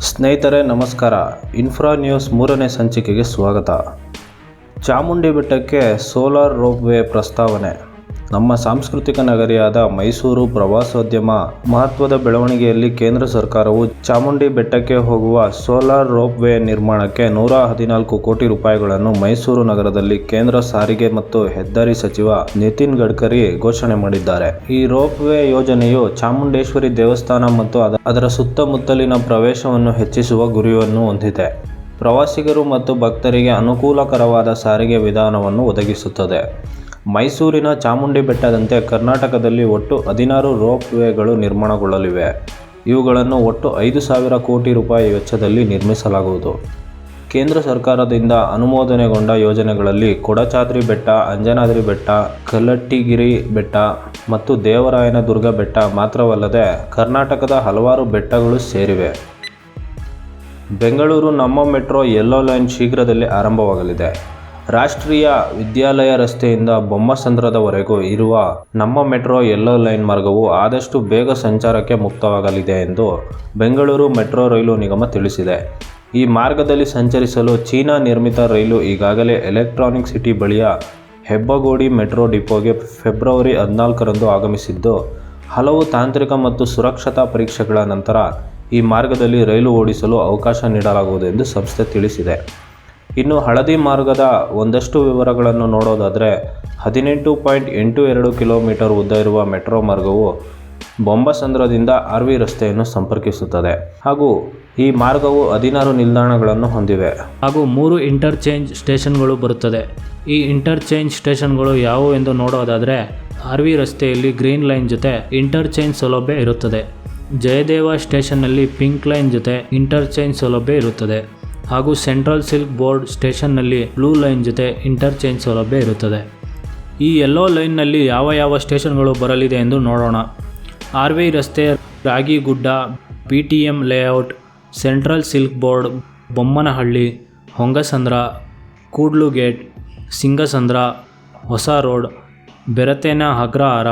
ಸ್ನೇಹಿತರೆ ನಮಸ್ಕಾರ. Infra news ಮೂರನೇ ಸಂಚಿಕೆಗೆ ಸ್ವಾಗತ. ಚಾಮುಂಡಿ ಬೆಟ್ಟಕ್ಕೆ ಸೋಲಾರ್ ರೋಪ್ವೇ ಪ್ರಸ್ತಾವನೆ. ನಮ್ಮ ಸಾಂಸ್ಕೃತಿಕ ನಗರಿಯಾದ ಮೈಸೂರು ಪ್ರವಾಸೋದ್ಯಮ ಮಹತ್ವದ ಬೆಳವಣಿಗೆಯಲ್ಲಿ ಕೇಂದ್ರ ಸರ್ಕಾರವು ಚಾಮುಂಡಿ ಬೆಟ್ಟಕ್ಕೆ ಹೋಗುವ ಸೋಲಾರ್ ರೋಪ್ವೇ ನಿರ್ಮಾಣಕ್ಕೆ ನೂರ ಹದಿನಾಲ್ಕು ಕೋಟಿ ರೂಪಾಯಿಗಳನ್ನು ಮೈಸೂರು ನಗರದಲ್ಲಿ ಕೇಂದ್ರ ಸಾರಿಗೆ ಮತ್ತು ಹೆದ್ದಾರಿ ಸಚಿವ ನಿತಿನ್ ಗಡ್ಕರಿ ಘೋಷಣೆ ಮಾಡಿದ್ದಾರೆ. ಈ ರೋಪ್ವೇ ಯೋಜನೆಯು ಚಾಮುಂಡೇಶ್ವರಿ ದೇವಸ್ಥಾನ ಮತ್ತು ಅದರ ಸುತ್ತಮುತ್ತಲಿನ ಪ್ರವೇಶವನ್ನು ಹೆಚ್ಚಿಸುವ ಗುರಿಯನ್ನು ಹೊಂದಿದೆ. ಪ್ರವಾಸಿಗರು ಮತ್ತು ಭಕ್ತರಿಗೆ ಅನುಕೂಲಕರವಾದ ಸಾರಿಗೆ ವಿಧಾನವನ್ನು ಒದಗಿಸುತ್ತದೆ. ಮೈಸೂರಿನ ಚಾಮುಂಡಿ ಬೆಟ್ಟದಂತೆ ಕರ್ನಾಟಕದಲ್ಲಿ ಒಟ್ಟು ಹದಿನಾರು ರೋಪ್ ವೇಗಳು ನಿರ್ಮಾಣಗೊಳ್ಳಲಿವೆ. ಇವುಗಳನ್ನು ಒಟ್ಟು ಐದು ಸಾವಿರ ಕೋಟಿ ರೂಪಾಯಿ ವೆಚ್ಚದಲ್ಲಿ ನಿರ್ಮಿಸಲಾಗುವುದು. ಕೇಂದ್ರ ಸರ್ಕಾರದಿಂದ ಅನುಮೋದನೆಗೊಂಡ ಯೋಜನೆಗಳಲ್ಲಿ ಕೊಡಚಾದ್ರಿ ಬೆಟ್ಟ, ಅಂಜನಾದ್ರಿ ಬೆಟ್ಟ, ಕಲ್ಲಟ್ಟಿಗಿರಿ ಬೆಟ್ಟ ಮತ್ತು ದೇವರಾಯನದುರ್ಗ ಬೆಟ್ಟ ಮಾತ್ರವಲ್ಲದೆ ಕರ್ನಾಟಕದ ಹಲವಾರು ಬೆಟ್ಟಗಳು ಸೇರಿವೆ. ಬೆಂಗಳೂರು ನಮ್ಮ ಮೆಟ್ರೋ ಯೆಲ್ಲೋ ಲೈನ್ ಶೀಘ್ರದಲ್ಲೇ ಆರಂಭವಾಗಲಿದೆ. ರಾಷ್ಟ್ರೀಯ ವಿದ್ಯಾಲಯ ರಸ್ತೆಯಿಂದ ಬೊಮ್ಮಸಂದ್ರದವರೆಗೂ ಇರುವ ನಮ್ಮ ಮೆಟ್ರೋ ಯೆಲ್ಲೋ ಲೈನ್ ಮಾರ್ಗವು ಆದಷ್ಟು ಬೇಗ ಸಂಚಾರಕ್ಕೆ ಮುಕ್ತವಾಗಲಿದೆ ಎಂದು ಬೆಂಗಳೂರು ಮೆಟ್ರೋ ರೈಲು ನಿಗಮ ತಿಳಿಸಿದೆ. ಈ ಮಾರ್ಗದಲ್ಲಿ ಸಂಚರಿಸಲು ಚೀನಾ ನಿರ್ಮಿತ ರೈಲು ಈಗಾಗಲೇ ಎಲೆಕ್ಟ್ರಾನಿಕ್ ಸಿಟಿ ಬಳಿಯ ಹೆಬ್ಬಗೋಡಿ ಮೆಟ್ರೋ ಡಿಪೋಗೆ ಫೆಬ್ರವರಿ ಹದಿನಾಲ್ಕರಂದು ಆಗಮಿಸಿದ್ದು, ಹಲವು ತಾಂತ್ರಿಕ ಮತ್ತು ಸುರಕ್ಷತಾ ಪರೀಕ್ಷೆಗಳ ನಂತರ ಈ ಮಾರ್ಗದಲ್ಲಿ ರೈಲು ಓಡಿಸಲು ಅವಕಾಶ ನೀಡಲಾಗುವುದು ಎಂದು ಸಂಸ್ಥೆ ತಿಳಿಸಿದೆ. ಇನ್ನು ಹಳದಿ ಮಾರ್ಗದ ಒಂದಷ್ಟು ವಿವರಗಳನ್ನು ನೋಡೋದಾದರೆ ಹದಿನೆಂಟು ಪಾಯಿಂಟ್ ಎಂಟು ಎರಡು ಕಿಲೋಮೀಟರ್ ಉದ್ದ ಇರುವ ಮೆಟ್ರೋ ಮಾರ್ಗವು ಬೊಂಬಸಂದ್ರದಿಂದ ಆರ್ ವಿ ರಸ್ತೆಯನ್ನು ಸಂಪರ್ಕಿಸುತ್ತದೆ. ಹಾಗೂ ಈ ಮಾರ್ಗವು ಹದಿನಾರು ನಿಲ್ದಾಣಗಳನ್ನು ಹೊಂದಿವೆ. ಹಾಗೂ ಮೂರು ಇಂಟರ್ಚೇಂಜ್ ಸ್ಟೇಷನ್ಗಳು ಬರುತ್ತದೆ. ಈ ಇಂಟರ್ಚೇಂಜ್ ಸ್ಟೇಷನ್ಗಳು ಯಾವುವು ಎಂದು ನೋಡೋದಾದರೆ ಆರ್ ವಿ ರಸ್ತೆಯಲ್ಲಿ ಗ್ರೀನ್ ಲೈನ್ ಜೊತೆ ಇಂಟರ್ಚೇಂಜ್ ಸೌಲಭ್ಯ ಇರುತ್ತದೆ. ಜಯದೇವ ಸ್ಟೇಷನ್ನಲ್ಲಿ ಪಿಂಕ್ ಲೈನ್ ಜೊತೆ ಇಂಟರ್ಚೇಂಜ್ ಸೌಲಭ್ಯ ಇರುತ್ತದೆ. ಹಾಗೂ ಸೆಂಟ್ರಲ್ ಸಿಲ್ಕ್ ಬೋರ್ಡ್ ಸ್ಟೇಷನ್ನಲ್ಲಿ ಬ್ಲೂ ಲೈನ್ ಜೊತೆ ಇಂಟರ್ಚೇಂಜ್ ಸೌಲಭ್ಯ ಇರುತ್ತದೆ. ಈ ಎಲ್ಲೋ ಲೈನ್ನಲ್ಲಿ ಯಾವ ಯಾವ ಸ್ಟೇಷನ್ಗಳು ಬರಲಿದೆ ಎಂದು ನೋಡೋಣ. ಆರ್ ವಿ ರಸ್ತೆ, Ragigudda, P T M layout, central silk board, Bommanahalli, Hongasandra, Kudlu gate, Singasandra, ಹೊಸ road, Beratena Agrahara,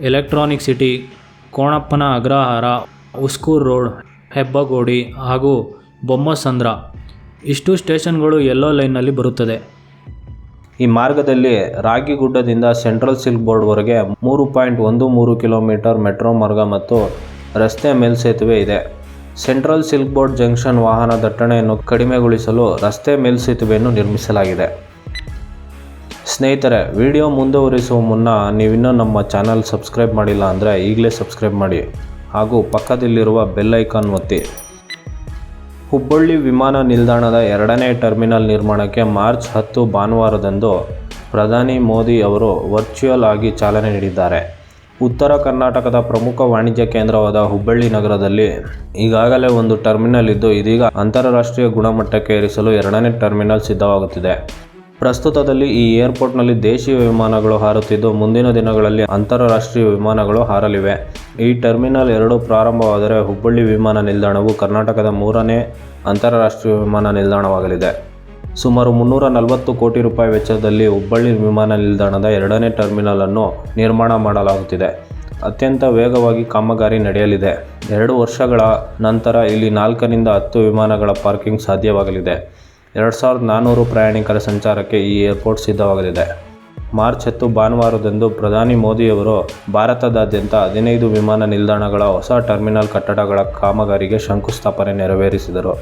electronic city, Konappana Agrahara, Huskur road, Hebbagodi ಹಾಗೂ ಬೊಮ್ಮಸಂದ್ರ ಇಷ್ಟು ಸ್ಟೇಷನ್ಗಳು ಯೆಲ್ಲೋ ಲೈನ್ನಲ್ಲಿ ಬರುತ್ತದೆ. ಈ ಮಾರ್ಗದಲ್ಲಿ ರಾಗಿಗುಡ್ಡದಿಂದ ಸೆಂಟ್ರಲ್ ಸಿಲ್ಕ್ ಬೋರ್ಡ್ವರೆಗೆ ಮೂರು ಪಾಯಿಂಟ್ ಒಂದು ಮೂರು ಕಿಲೋಮೀಟರ್ ಮೆಟ್ರೋ ಮಾರ್ಗ ಮತ್ತು ರಸ್ತೆ ಮೇಲ್ಸೇತುವೆ ಇದೆ. ಸೆಂಟ್ರಲ್ ಸಿಲ್ಕ್ ಬೋರ್ಡ್ ಜಂಕ್ಷನ್ ವಾಹನ ದಟ್ಟಣೆಯನ್ನು ಕಡಿಮೆಗೊಳಿಸಲು ರಸ್ತೆ ಮೇಲ್ಸೇತುವೆಯನ್ನು ನಿರ್ಮಿಸಲಾಗಿದೆ. ಸ್ನೇಹಿತರೆ, ವಿಡಿಯೋ ಮುಂದುವರಿಸುವ ಮುನ್ನ ನೀವಿನ್ನೂ ನಮ್ಮ ಚಾನಲ್ ಸಬ್ಸ್ಕ್ರೈಬ್ ಮಾಡಿಲ್ಲ ಅಂದರೆ ಈಗಲೇ ಸಬ್ಸ್ಕ್ರೈಬ್ ಮಾಡಿ ಹಾಗೂ ಪಕ್ಕದಲ್ಲಿರುವ ಬೆಲ್ ಐಕಾನ್ ಒತ್ತಿ. ಹುಬ್ಬಳ್ಳಿ ವಿಮಾನ ನಿಲ್ದಾಣದ ಎರಡನೇ ಟರ್ಮಿನಲ್ ನಿರ್ಮಾಣಕ್ಕೆ ಮಾರ್ಚ್ ಹತ್ತು ಭಾನುವಾರದಂದು ಪ್ರಧಾನಿ ಮೋದಿ ಅವರು ವರ್ಚುವಲ್ ಆಗಿ ಚಾಲನೆ ನೀಡಿದ್ದಾರೆ. ಉತ್ತರ ಕರ್ನಾಟಕದ ಪ್ರಮುಖ ವಾಣಿಜ್ಯ ಕೇಂದ್ರವಾದ ಹುಬ್ಬಳ್ಳಿ ನಗರದಲ್ಲಿ ಈಗಾಗಲೇ ಒಂದು ಟರ್ಮಿನಲ್ ಇದ್ದು ಇದೀಗ ಅಂತಾರಾಷ್ಟ್ರೀಯ ಗುಣಮಟ್ಟಕ್ಕೆ ಏರಿಸಲು ಎರಡನೇ ಟರ್ಮಿನಲ್ ಸಿದ್ಧವಾಗುತ್ತಿದೆ. ಪ್ರಸ್ತುತದಲ್ಲಿ ಈ ಏರ್ಪೋರ್ಟ್ನಲ್ಲಿ ದೇಶೀಯ ವಿಮಾನಗಳು ಹಾರುತ್ತಿದ್ದು, ಮುಂದಿನ ದಿನಗಳಲ್ಲಿ ಅಂತಾರಾಷ್ಟ್ರೀಯ ವಿಮಾನಗಳು ಹಾರಲಿವೆ. ಈ ಟರ್ಮಿನಲ್ ಎರಡು ಪ್ರಾರಂಭವಾದರೆ ಹುಬ್ಬಳ್ಳಿ ವಿಮಾನ ನಿಲ್ದಾಣವು ಕರ್ನಾಟಕದ ಮೂರನೇ ಅಂತಾರಾಷ್ಟ್ರೀಯ ವಿಮಾನ ನಿಲ್ದಾಣವಾಗಲಿದೆ. ಸುಮಾರು ಮುನ್ನೂರ ನಲವತ್ತು ಕೋಟಿ ರೂಪಾಯಿ ವೆಚ್ಚದಲ್ಲಿ ಹುಬ್ಬಳ್ಳಿ ವಿಮಾನ ನಿಲ್ದಾಣದ ಎರಡನೇ ಟರ್ಮಿನಲ್ ಅನ್ನು ನಿರ್ಮಾಣ ಮಾಡಲಾಗುತ್ತಿದೆ. ಅತ್ಯಂತ ವೇಗವಾಗಿ ಕಾಮಗಾರಿ ನಡೆಯಲಿದೆ. ಎರಡು ವರ್ಷಗಳ ನಂತರ ಇಲ್ಲಿ ನಾಲ್ಕರಿಂದ ಹತ್ತು ವಿಮಾನಗಳ ಪಾರ್ಕಿಂಗ್ ಸಾಧ್ಯವಾಗಲಿದೆ. ಎರಡು ಸಾವಿರದ ನಾನ್ನೂರು ಪ್ರಯಾಣಿಕರ ಸಂಚಾರಕ್ಕೆ ಈ ಏರ್ಪೋರ್ಟ್ ಸಿದ್ಧವಾಗಲಿದೆ. ಮಾರ್ಚ್ ಹತ್ತು ಭಾನುವಾರದಂದು ಪ್ರಧಾನಿ ಮೋದಿಯವರು ಭಾರತದಾದ್ಯಂತ ಹದಿನೈದು ವಿಮಾನ ನಿಲ್ದಾಣಗಳ ಹೊಸ ಟರ್ಮಿನಲ್ ಕಟ್ಟಡಗಳ ಕಾಮಗಾರಿಗೆ ಶಂಕುಸ್ಥಾಪನೆ ನೆರವೇರಿಸಿದರು.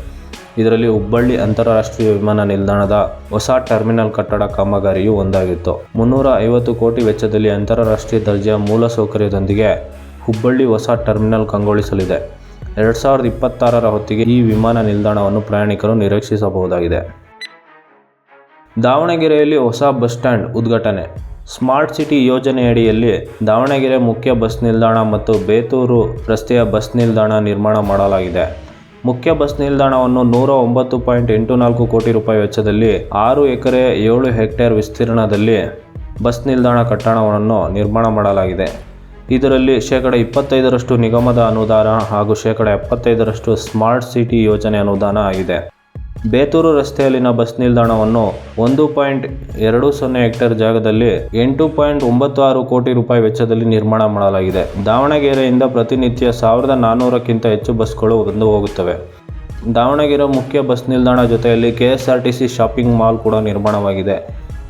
ಇದರಲ್ಲಿ ಹುಬ್ಬಳ್ಳಿ ಅಂತಾರಾಷ್ಟ್ರೀಯ ವಿಮಾನ ನಿಲ್ದಾಣದ ಹೊಸ ಟರ್ಮಿನಲ್ ಕಟ್ಟಡ ಕಾಮಗಾರಿಯು ಒಂದಾಗಿತ್ತು. ಮುನ್ನೂರ ಐವತ್ತು ಕೋಟಿ ವೆಚ್ಚದಲ್ಲಿ ಅಂತಾರಾಷ್ಟ್ರೀಯ ದರ್ಜೆಯ ಮೂಲಸೌಕರ್ಯದೊಂದಿಗೆ ಹುಬ್ಬಳ್ಳಿ ಹೊಸ ಟರ್ಮಿನಲ್ ಕಂಗೊಳಿಸಲಿದೆ. ಎರಡು ಸಾವಿರದ ಇಪ್ಪತ್ತಾರರ ಹೊತ್ತಿಗೆ ಈ ವಿಮಾನ ನಿಲ್ದಾಣವನ್ನು ಪ್ರಯಾಣಿಕರು ನಿರೀಕ್ಷಿಸಬಹುದಾಗಿದೆ. ದಾವಣಗೆರೆಯಲ್ಲಿ ಹೊಸ ಬಸ್ ಸ್ಟ್ಯಾಂಡ್ ಉದ್ಘಾಟನೆ. ಸ್ಮಾರ್ಟ್ ಸಿಟಿ ಯೋಜನೆಯಡಿಯಲ್ಲಿ ದಾವಣಗೆರೆ ಮುಖ್ಯ ಬಸ್ ನಿಲ್ದಾಣ ಮತ್ತು ಬೇತೂರು ರಸ್ತೆಯ ಬಸ್ ನಿಲ್ದಾಣ ನಿರ್ಮಾಣ ಮಾಡಲಾಗಿದೆ. ಮುಖ್ಯ ಬಸ್ ನಿಲ್ದಾಣವನ್ನು ನೂರ ಒಂಬತ್ತು ಪಾಯಿಂಟ್ ಎಂಟು ನಾಲ್ಕು ಕೋಟಿ ರೂಪಾಯಿ ವೆಚ್ಚದಲ್ಲಿ ಆರು ಎಕರೆ ಏಳು ಹೆಕ್ಟೇರ್ ವಿಸ್ತೀರ್ಣದಲ್ಲಿ ಬಸ್ ನಿಲ್ದಾಣ ಕಟ್ಟಡವನ್ನು ನಿರ್ಮಾಣ ಮಾಡಲಾಗಿದೆ. ಇದರಲ್ಲಿ ಶೇಕಡ ಇಪ್ಪತ್ತೈದರಷ್ಟು ನಿಗಮದ ಅನುದಾನ ಹಾಗೂ ಶೇಕಡ ಎಪ್ಪತ್ತೈದರಷ್ಟು ಸ್ಮಾರ್ಟ್ ಸಿಟಿ ಯೋಜನೆ ಅನುದಾನ ಆಗಿದೆ. ಬೇತೂರು ರಸ್ತೆಯಲ್ಲಿನ ಬಸ್ ನಿಲ್ದಾಣವನ್ನು ಒಂದು ಪಾಯಿಂಟ್ ಎರಡು ಸೊನ್ನೆ ಹೆಕ್ಟೇರ್ ಜಾಗದಲ್ಲಿ ಎಂಟು ಪಾಯಿಂಟ್ ಒಂಬತ್ತು ಆರು ಕೋಟಿ ರೂಪಾಯಿ ವೆಚ್ಚದಲ್ಲಿ ನಿರ್ಮಾಣ ಮಾಡಲಾಗಿದೆ. ದಾವಣಗೆರೆಯಿಂದ ಪ್ರತಿನಿತ್ಯ ಸಾವಿರದ ನಾನ್ನೂರಕ್ಕಿಂತ ಹೆಚ್ಚು ಬಸ್ಗಳು ಬಂದು ಹೋಗುತ್ತವೆ. ದಾವಣಗೆರೆ ಮುಖ್ಯ ಬಸ್ ನಿಲ್ದಾಣ ಜೊತೆಯಲ್ಲಿ ಕೆ ಶಾಪಿಂಗ್ ಮಾಲ್ ಕೂಡ ನಿರ್ಮಾಣವಾಗಿದೆ.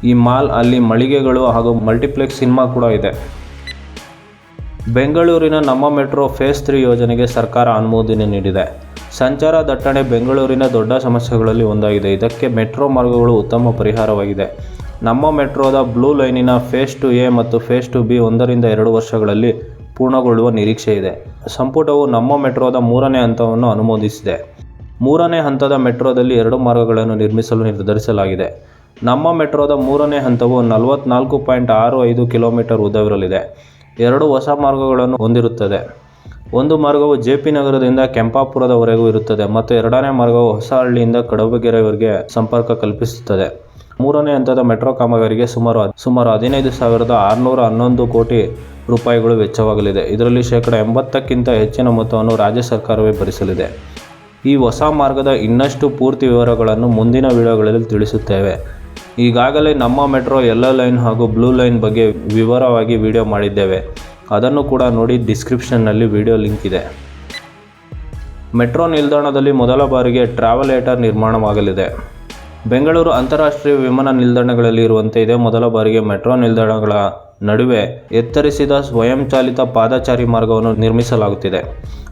ಈ ಮಾಲ್ ಅಲ್ಲಿ ಮಳಿಗೆಗಳು ಹಾಗೂ ಮಲ್ಟಿಪ್ಲೆಕ್ಸ್ ಸಿನಿಮಾ ಕೂಡ ಇದೆ. ಬೆಂಗಳೂರಿನ ನಮ್ಮ ಮೆಟ್ರೋ ಫೇಸ್ ತ್ರೀ ಯೋಜನೆಗೆ ಸರ್ಕಾರ ಅನುಮೋದನೆ ನೀಡಿದೆ. ಸಂಚಾರ ದಟ್ಟಣೆ ಬೆಂಗಳೂರಿನ ದೊಡ್ಡ ಸಮಸ್ಯೆಗಳಲ್ಲಿ ಒಂದಾಗಿದೆ. ಇದಕ್ಕೆ ಮೆಟ್ರೋ ಮಾರ್ಗಗಳು ಉತ್ತಮ ಪರಿಹಾರವಾಗಿದೆ. ನಮ್ಮ ಮೆಟ್ರೋದ ಬ್ಲೂ ಲೈನಿನ ಫೇಸ್ ಟು ಎ ಮತ್ತು ಫೇಸ್ ಟು ಬಿ ಒಂದರಿಂದ ಎರಡು ವರ್ಷಗಳಲ್ಲಿ ಪೂರ್ಣಗೊಳ್ಳುವ ನಿರೀಕ್ಷೆ ಇದೆ. ಸಂಪುಟವು ನಮ್ಮ ಮೆಟ್ರೋದ ಮೂರನೇ ಹಂತವನ್ನು ಅನುಮೋದಿಸಿದೆ. ಮೂರನೇ ಹಂತದ ಮೆಟ್ರೋದಲ್ಲಿ ಎರಡು ಮಾರ್ಗಗಳನ್ನು ನಿರ್ಮಿಸಲು ನಿರ್ಧರಿಸಲಾಗಿದೆ. ನಮ್ಮ ಮೆಟ್ರೋದ ಮೂರನೇ ಹಂತವು ನಲವತ್ನಾಲ್ಕು ಪಾಯಿಂಟ್ ಆರು ಐದು ಕಿಲೋಮೀಟರ್ ಉದ್ದವಿರಲಿದೆ. ಎರಡು ಹೊಸ ಮಾರ್ಗಗಳನ್ನು ಹೊಂದಿರುತ್ತದೆ. ಒಂದು ಮಾರ್ಗವು ಜೆ ಪಿ ನಗರದಿಂದ ಕೆಂಪಾಪುರದವರೆಗೂ ಇರುತ್ತದೆ ಮತ್ತು ಎರಡನೇ ಮಾರ್ಗವು ಹೊಸಹಳ್ಳಿಯಿಂದ ಕಡಬಗೆರೆಯವರಿಗೆ ಸಂಪರ್ಕ ಕಲ್ಪಿಸುತ್ತದೆ. ಮೂರನೇ ಹಂತದ ಮೆಟ್ರೋ ಕಾಮಗಾರಿಗೆ ಸುಮಾರು ಸುಮಾರು ಹದಿನೈದು ಸಾವಿರದ ಆರುನೂರ ಹನ್ನೊಂದು ಕೋಟಿ ರೂಪಾಯಿಗಳು ವೆಚ್ಚವಾಗಲಿದೆ. ಇದರಲ್ಲಿ ಶೇಕಡ ಎಂಬತ್ತಕ್ಕಿಂತ ಹೆಚ್ಚಿನ ಮೊತ್ತವನ್ನು ರಾಜ್ಯ ಸರ್ಕಾರವೇ ಭರಿಸಲಿದೆ. ಈ ಹೊಸ ಮಾರ್ಗದ ಇನ್ನಷ್ಟು ಪೂರ್ತಿ ವಿವರಗಳನ್ನು ಮುಂದಿನ ವಿಡಿಯೋಗಳಲ್ಲಿ ತಿಳಿಸುತ್ತೇವೆ. ಈಗಾಗಲೇ ನಮ್ಮ ಮೆಟ್ರೋ ಯೆಲ್ಲೋ ಲೈನ್ ಹಾಗೂ ಬ್ಲೂ ಲೈನ್ ಬಗ್ಗೆ ವಿವರವಾಗಿ ವಿಡಿಯೋ ಮಾಡಿದ್ದೇವೆ. ಅದನ್ನು ಕೂಡ ನೋಡಿ ಡಿಸ್ಕ್ರಿಪ್ಷನ್ನಲ್ಲಿ ವಿಡಿಯೋ ಲಿಂಕ್ ಇದೆ. ಮೆಟ್ರೋ ನಿಲ್ದಾಣದಲ್ಲಿ ಮೊದಲ ಬಾರಿಗೆ ಟ್ರಾವೆಲೇಟರ್ ನಿರ್ಮಾಣವಾಗಲಿದೆ. ಬೆಂಗಳೂರು ಅಂತಾರಾಷ್ಟ್ರೀಯ ವಿಮಾನ ನಿಲ್ದಾಣಗಳಲ್ಲಿ ಇರುವಂತೆ ಇದೆ. ಮೊದಲ ಬಾರಿಗೆ ಮೆಟ್ರೋ ನಿಲ್ದಾಣಗಳ ನಡುವೆ ಎತ್ತರಿಸಿದ ಸ್ವಯಂಚಾಲಿತ ಪಾದಚಾರಿ ಮಾರ್ಗವನ್ನು ನಿರ್ಮಿಸಲಾಗುತ್ತಿದೆ.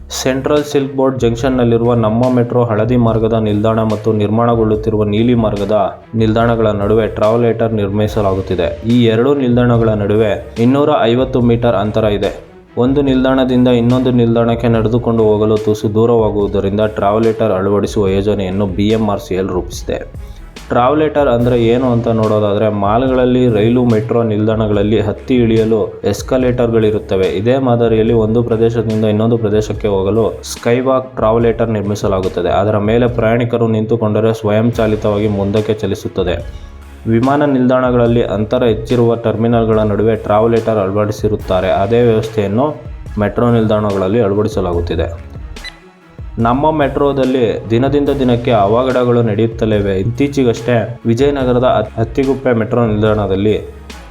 ಸೆಂಟ್ರಲ್ ಸಿಲ್ಕ್ ಬೋರ್ಡ್ ಜಂಕ್ಷನ್ನಲ್ಲಿರುವ ನಮ್ಮ ಮೆಟ್ರೋ ಹಳದಿ ಮಾರ್ಗದ ನಿಲ್ದಾಣ ಮತ್ತು ನಿರ್ಮಾಣಗೊಳ್ಳುತ್ತಿರುವ ನೀಲಿ ಮಾರ್ಗದ ನಿಲ್ದಾಣಗಳ ನಡುವೆ ಟ್ರಾವೆಲೇಟರ್ ನಿರ್ಮಿಸಲಾಗುತ್ತಿದೆ. ಈ ಎರಡು ನಿಲ್ದಾಣಗಳ ನಡುವೆ ಇನ್ನೂರ ಐವತ್ತು ಮೀಟರ್ ಅಂತರ ಇದೆ. ಒಂದು ನಿಲ್ದಾಣದಿಂದ ಇನ್ನೊಂದು ನಿಲ್ದಾಣಕ್ಕೆ ನಡೆದುಕೊಂಡು ಹೋಗಲು ತುಸು ದೂರವಾಗುವುದರಿಂದ ಟ್ರಾವೆಲೇಟರ್ ಅಳವಡಿಸುವ ಯೋಜನೆಯನ್ನು ಬಿಎಂಆರ್ಸಿಎಲ್ ರೂಪಿಸಿದೆ. ಟ್ರಾವೆಲೇಟರ್ ಅಂದರೆ ಏನು ಅಂತ ನೋಡೋದಾದರೆ ಮಾಲ್ಗಳಲ್ಲಿ ರೈಲು, ಮೆಟ್ರೋ ನಿಲ್ದಾಣಗಳಲ್ಲಿ ಹತ್ತಿ ಇಳಿಯಲು ಎಸ್ಕಲೇಟರ್ಗಳಿರುತ್ತವೆ. ಇದೇ ಮಾದರಿಯಲ್ಲಿ ಒಂದು ಪ್ರದೇಶದಿಂದ ಇನ್ನೊಂದು ಪ್ರದೇಶಕ್ಕೆ ಹೋಗಲು ಸ್ಕೈವಾಕ್ ಟ್ರಾವೆಲೇಟರ್ ನಿರ್ಮಿಸಲಾಗುತ್ತದೆ. ಅದರ ಮೇಲೆ ಪ್ರಯಾಣಿಕರು ನಿಂತುಕೊಂಡರೆ ಸ್ವಯಂಚಾಲಿತವಾಗಿ ಮುಂದಕ್ಕೆ ಚಲಿಸುತ್ತದೆ. ವಿಮಾನ ನಿಲ್ದಾಣಗಳಲ್ಲಿ ಅಂತರ ಹೆಚ್ಚಿರುವ ಟರ್ಮಿನಲ್ಗಳ ನಡುವೆ ಟ್ರಾವೆಲೇಟರ್ ಅಳವಡಿಸಿರುತ್ತಾರೆ. ಅದೇ ವ್ಯವಸ್ಥೆಯನ್ನು ಮೆಟ್ರೋ ನಿಲ್ದಾಣಗಳಲ್ಲಿ ಅಳವಡಿಸಲಾಗುತ್ತಿದೆ. ನಮ್ಮ ಮೆಟ್ರೋದಲ್ಲಿ ದಿನದಿಂದ ದಿನಕ್ಕೆ ಅವಘಡಗಳು ನಡೆಯುತ್ತಲೇ ಇವೆ. ಇತ್ತೀಚೆಗಷ್ಟೇ ವಿಜಯನಗರದ ಹತ್ತಿಗುಪ್ಪೆ ಮೆಟ್ರೋ ನಿಲ್ದಾಣದಲ್ಲಿ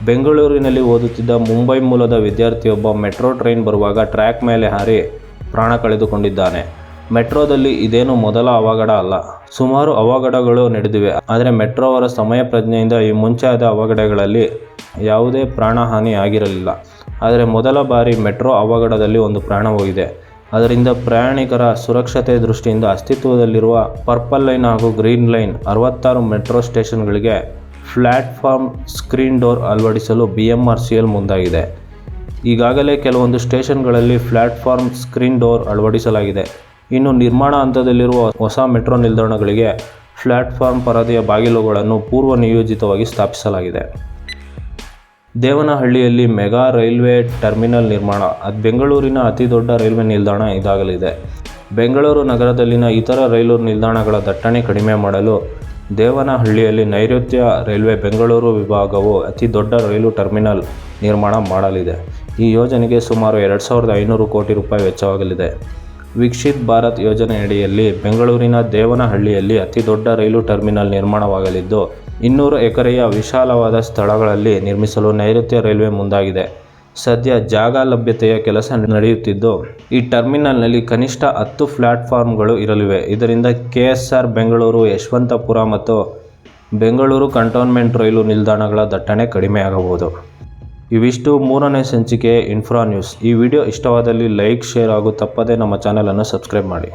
ಬೆಂಗಳೂರಿನಲ್ಲಿ ಓದುತ್ತಿದ್ದ ಮುಂಬೈ ಮೂಲದ ವಿದ್ಯಾರ್ಥಿಯೊಬ್ಬ ಮೆಟ್ರೋ ಟ್ರೈನ್ ಬರುವಾಗ ಟ್ರ್ಯಾಕ್ ಮೇಲೆ ಹಾರಿ ಪ್ರಾಣ ಕಳೆದುಕೊಂಡಿದ್ದಾನೆ. ಮೆಟ್ರೋದಲ್ಲಿ ಇದೇನು ಮೊದಲ ಅವಘಡ ಅಲ್ಲ. ಸುಮಾರು ಅವಘಡಗಳು ನಡೆದಿವೆ. ಆದರೆ ಮೆಟ್ರೋ ಅವರ ಸಮಯ ಪ್ರಜ್ಞೆಯಿಂದ ಈ ಮುಂಚಾದ ಅವಘಡಗಳಲ್ಲಿ ಯಾವುದೇ ಪ್ರಾಣಹಾನಿ ಆಗಿರಲಿಲ್ಲ. ಆದರೆ ಮೊದಲ ಬಾರಿ ಮೆಟ್ರೋ ಅವಘಡದಲ್ಲಿ ಒಂದು ಪ್ರಾಣ ಹೋಗಿದೆ. ಅದರಿಂದ ಪ್ರಯಾಣಿಕರ ಸುರಕ್ಷತೆ ದೃಷ್ಟಿಯಿಂದ ಅಸ್ತಿತ್ವದಲ್ಲಿರುವ ಪರ್ಪಲ್ ಲೈನ್ ಹಾಗೂ ಗ್ರೀನ್ ಲೈನ್ ಅರವತ್ತಾರು ಮೆಟ್ರೋ ಸ್ಟೇಷನ್ಗಳಿಗೆ ಪ್ಲ್ಯಾಟ್ಫಾರ್ಮ್ ಸ್ಕ್ರೀನ್ ಡೋರ್ ಅಳವಡಿಸಲು M M R C L ಮುಂದಾಗಿದೆ. ಈಗಾಗಲೇ ಕೆಲವೊಂದು ಸ್ಟೇಷನ್ಗಳಲ್ಲಿ ಪ್ಲ್ಯಾಟ್ಫಾರ್ಮ್ ಸ್ಕ್ರೀನ್ ಡೋರ್ ಅಳವಡಿಸಲಾಗಿದೆ. ಇನ್ನು ನಿರ್ಮಾಣ ಹಂತದಲ್ಲಿರುವ ಹೊಸ ಮೆಟ್ರೋ ನಿಲ್ದಾಣಗಳಿಗೆ ಪ್ಲ್ಯಾಟ್ಫಾರ್ಮ್ ಪರದೆಯ ಬಾಗಿಲುಗಳನ್ನು ಪೂರ್ವ ನಿಯೋಜಿತವಾಗಿ ಸ್ಥಾಪಿಸಲಾಗಿದೆ. ದೇವನಹಳ್ಳಿಯಲ್ಲಿ ಮೆಗಾ ರೈಲ್ವೆ ಟರ್ಮಿನಲ್ ನಿರ್ಮಾಣ. ಅದು ಬೆಂಗಳೂರಿನ ಅತಿ ದೊಡ್ಡ ರೈಲ್ವೆ ನಿಲ್ದಾಣ ಇದಾಗಲಿದೆ. ಬೆಂಗಳೂರು ನಗರದಲ್ಲಿನ ಇತರ ರೈಲು ನಿಲ್ದಾಣಗಳ ದಟ್ಟಣೆ ಕಡಿಮೆ ಮಾಡಲು ದೇವನಹಳ್ಳಿಯಲ್ಲಿ ನೈಋತ್ಯ ರೈಲ್ವೆ ಬೆಂಗಳೂರು ವಿಭಾಗವು ಅತಿ ದೊಡ್ಡ ರೈಲು ಟರ್ಮಿನಲ್ ನಿರ್ಮಾಣ ಮಾಡಲಿದೆ. ಈ ಯೋಜನೆಗೆ ಸುಮಾರು ಎರಡು ಸಾವಿರದ ಐನೂರು ಕೋಟಿ ರೂಪಾಯಿ ವೆಚ್ಚವಾಗಲಿದೆ. ವಿಕಸಿತ್ ಭಾರತ್ ಯೋಜನೆಯಡಿಯಲ್ಲಿ ಬೆಂಗಳೂರಿನ ದೇವನಹಳ್ಳಿಯಲ್ಲಿ ಅತಿ ದೊಡ್ಡ ರೈಲು ಟರ್ಮಿನಲ್ ನಿರ್ಮಾಣವಾಗಲಿದ್ದು, ಇನ್ನೂರು ಎಕರೆಯ ವಿಶಾಲವಾದ ಸ್ಥಳಗಳಲ್ಲಿ ನಿರ್ಮಿಸಲು ನೈಋತ್ಯ ರೈಲ್ವೆ ಮುಂದಾಗಿದೆ. ಸದ್ಯ ಜಾಗ ಲಭ್ಯತೆಯ ಕೆಲಸ ನಡೆಯುತ್ತಿದ್ದು, ಈ ಟರ್ಮಿನಲ್ನಲ್ಲಿ ಕನಿಷ್ಠ ಹತ್ತು ಪ್ಲಾಟ್ಫಾರ್ಮ್ಗಳು ಇರಲಿವೆ. ಇದರಿಂದ K S R Bengaluru, Yeshwantpur ಮತ್ತು ಬೆಂಗಳೂರು ಕಂಟೋನ್ಮೆಂಟ್ ರೈಲು ನಿಲ್ದಾಣಗಳ ದಟ್ಟಣೆ ಕಡಿಮೆಯಾಗಬಹುದು. ಇವಿಷ್ಟು ಮೂರನೇ ಸಂಚಿಕೆ ಇನ್ಫ್ರಾ ನ್ಯೂಸ್ ಈ ವಿಡಿಯೋ ಇಷ್ಟವಾದಲ್ಲಿ ಲೈಕ್, ಶೇರ್ ಹಾಗೂ ತಪ್ಪದೇ ನಮ್ಮ ಚಾನೆಲನ್ನು ಸಬ್ಸ್ಕ್ರೈಬ್ ಮಾಡಿ.